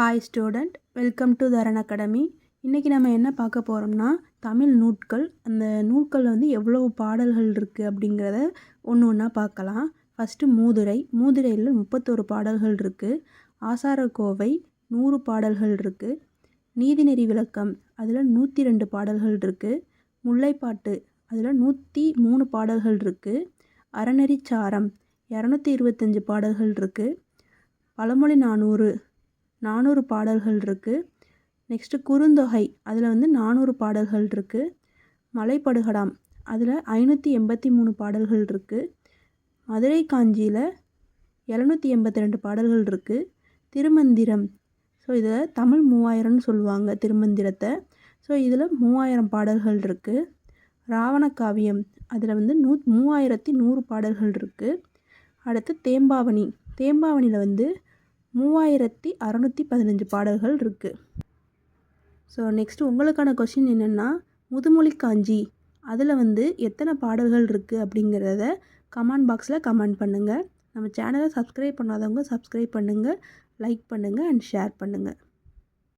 Hi student welcome to Dharan academy இன்றைக்கி நம்ம என்ன பார்க்க போகிறோம்னா தமிழ் நூட்கள் அந்த நூட்களில் வந்து எவ்வளோ பாடல்கள் இருக்குது அப்படிங்கிறத ஒன்று ஒன்றா பார்க்கலாம். ஃபஸ்ட்டு மூதுரை. மூதுரையில் முப்பத்தோரு பாடல்கள் இருக்குது ஆசாரக்கோவை நூறு பாடல்கள் இருக்குது நீதிநெறி விளக்கம். அதில் நூற்றி ரெண்டு பாடல்கள் இருக்குது முல்லைப்பாட்டு. அதில் நூற்றி மூணு பாடல்கள் இருக்குது அறநெறிச்சாரம். இரநூத்தி இருபத்தஞ்சி பாடல்கள் இருக்குது பழமொழி நானூறு. நானூறு பாடல்கள் இருக்குது நெக்ஸ்ட்டு குறுந்தொகை அதில் வந்து நானூறு பாடல்கள் இருக்குது மலைப்படுகடாம் அதில் ஐநூற்றி எண்பத்தி மூணு பாடல்கள் இருக்குது மதுரை காஞ்சியில் எழுநூற்றி எண்பத்தி ரெண்டு பாடல்கள் இருக்குது திருமந்திரம் ஸோ இதில் தமிழ் மூவாயிரம்னு சொல்லுவாங்க திருமந்திரத்தை. ஸோ இதில் மூவாயிரம் பாடல்கள் இருக்குது ராவண காவியம் அதில் வந்து நூ மூவாயிரத்தி நூறு பாடல்கள் இருக்குது அடுத்து தேம்பாவணி தேம்பாவணியில் வந்து மூவாயிரத்தி அறநூற்றி பதினஞ்சு பாடல்கள் இருக்குது ஸோ நெக்ஸ்ட்டு உங்களுக்கான கொஷின் என்னென்னா முதுமொழி காஞ்சி அதில் வந்து எத்தனை பாடல்கள் இருக்குது அப்படிங்கிறத கமெண்ட் பாக்ஸில் கமெண்ட் பண்ணுங்கள் நம்ம சேனலை சப்ஸ்கிரைப் பண்ணாதவங்க சப்ஸ்கிரைப் பண்ணுங்கள் லைக் பண்ணுங்கள் அண்ட் ஷேர் பண்ணுங்கள்